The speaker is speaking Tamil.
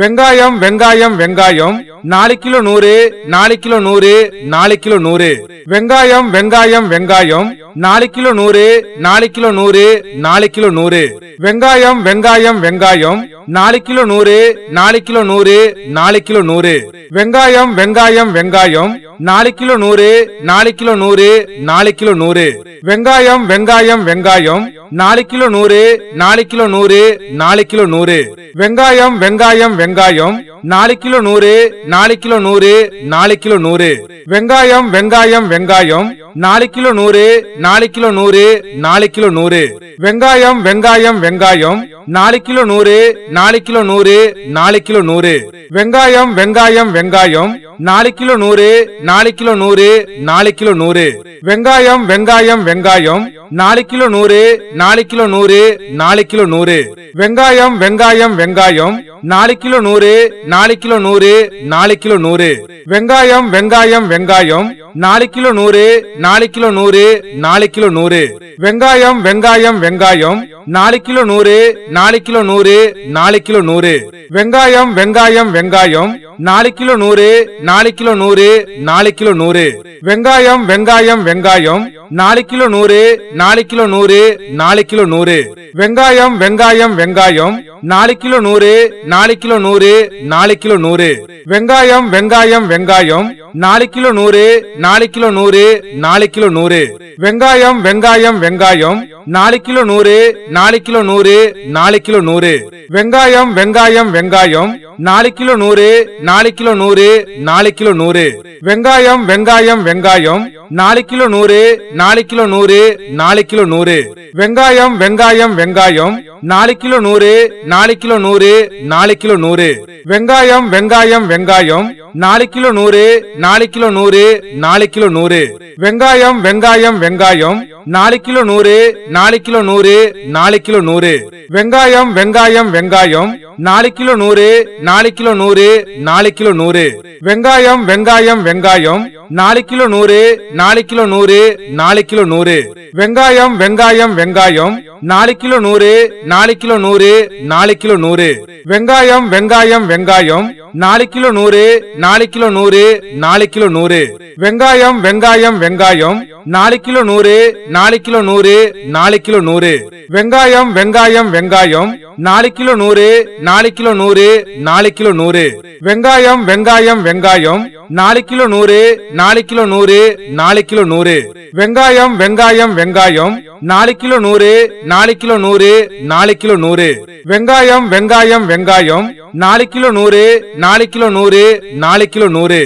வெங்காயம் வெங்காயம் வெங்காயம். நாலு கிலோ நூறு நாலு கிலோ நூறு நாலு கிலோ நூறு. வெங்காயம் வெங்காயம் வெங்காயம். நாலு கிலோ நூறு நாலு கிலோ நூறு நாலு கிலோ நூறு. வெங்காயம் வெங்காயம் வெங்காயம். நாலு கிலோ நூறு நாலு கிலோ நூறு நாலு கிலோ நூறு வெங்காயம் வெங்காயம் வெங்காயம் நாலு கிலோ நூறு நாலு கிலோ நூறு நாலு கிலோ நூறு வெங்காயம் வெங்காயம் வெங்காயம் நாலு கிலோ நூறு நாலு கிலோ நூறு நாலு கிலோ நூறு வெங்காயம் வெங்காயம் வெங்காயம் நாலு கிலோ நூறு நாலு கிலோ நூறு நாலு கிலோ நூறு வெங்காயம் வெங்காயம் வெங்காயம் நாலு கிலோ நூறு நாலு கிலோ நூறு நாலு கிலோ நூறு வெங்காயம் வெங்காயம் வெங்காயம் நாலு கிலோ நூறு நாலு கிலோ நூறு நாலு கிலோ நூறு வெங்காயம் வெங்காயம் வெங்காயம் நாலு கிலோ நூறு நாலு கிலோ நூறு நாலு கிலோ நூறு வெங்காயம் வெங்காயம் வெங்காயம் நாலு கிலோ நூறு நாலு கிலோ நூறு நாலு கிலோ நூறு வெங்காயம் வெங்காயம் வெங்காயம் நாலு கிலோ நூறு நாலு கிலோ நூறு நாலு கிலோ நூறு வெங்காயம் வெங்காயம் வெங்காயம் நாலு கிலோ நூறு நாலு கிலோ நூறு நாலு கிலோ நூறு வெங்காயம் வெங்காயம் வெங்காயம் நாலு கிலோ நூறு நாலு கிலோ நூறு நாலு கிலோ நூறு வெங்காயம் வெங்காயம் வெங்காயம் நாலு கிலோ நூறு நாலு கிலோ நூறு நாலு கிலோ நூறு வெங்காயம் வெங்காயம் வெங்காயம் நாலு கிலோ நூறு நாலு கிலோ நூறு நாலு கிலோ நூறு வெங்காயம் வெங்காயம் வெங்காயம் நாலு கிலோ நூறு நாலு கிலோ நூறு நாலு கிலோ நூறு வெங்காயம் வெங்காயம் வெங்காயம் நாலு கிலோ நூறு நாலு கிலோ நூறு நாலு கிலோ நூறு வெங்காயம் வெங்காயம் வெங்காயம் நாலு கிலோ நூறு நாலு கிலோ நூறு நாலு கிலோ நூறு வெங்காயம் வெங்காயம் வெங்காயம் நாலு கிலோ நூறு நாலு கிலோ நூறு நாலு கிலோ நூறு வெங்காயம் வெங்காயம் வெங்காயம் நாலு கிலோ நூறு நாலு கிலோ நூறு நாலு கிலோ நூறு வெங்காயம் வெங்காயம் வெங்காயம் நாலு கிலோ நூறு நாலு கிலோ நூறு நாலு கிலோ நூறு வெங்காயம் வெங்காயம் வெங்காயம் நாலு கிலோ நூறு நாலு கிலோ நூறு நாலு கிலோ நூறு வெங்காயம் வெங்காயம் வெங்காயம் நாலு கிலோ நூறு நாலு கிலோ நூறு நாலு கிலோ நூறு வெங்காயம் வெங்காயம் வெங்காயம் நாலு கிலோ நூறு நாலு கிலோ நூறு நாலு கிலோ நூறு வெங்காயம் வெங்காயம் வெங்காயம் நாலு கிலோ நூறு நாலு கிலோ நூறு நாலு கிலோ நூறு. வெங்காயம் வெங்காயம் வெங்காயம். நாலு கிலோ நூறு நாலு கிலோ நூறு நாலு கிலோ நூறு வெங்காயம் வெங்காயம் வெங்காயம் நாலு கிலோ நூறு நாலு கிலோ நூறு நாலு கிலோ நூறு வெங்காயம் வெங்காயம் வெங்காயம் நாலு கிலோ நூறு நாலு கிலோ நூறு நாலு கிலோ நூறு வெங்காயம் வெங்காயம் வெங்காயம் நாலு கிலோ நூறு நாலு கிலோ நூறு நாலு கிலோ நூறு வெங்காயம் வெங்காயம் வெங்காயம் நாலு கிலோ நூறு நாலு கிலோ நூறு நாலு கிலோ நூறு வெங்காயம் வெங்காயம் வெங்காயம் நாலு கிலோ நூறு நாலு கிலோ நூறு நாலு கிலோ நூறு. வெங்காயம் வெங்காயம் வெங்காயம். நாலு கிலோ நூறு நாலு கிலோ நூறு நாலு கிலோ நூறு.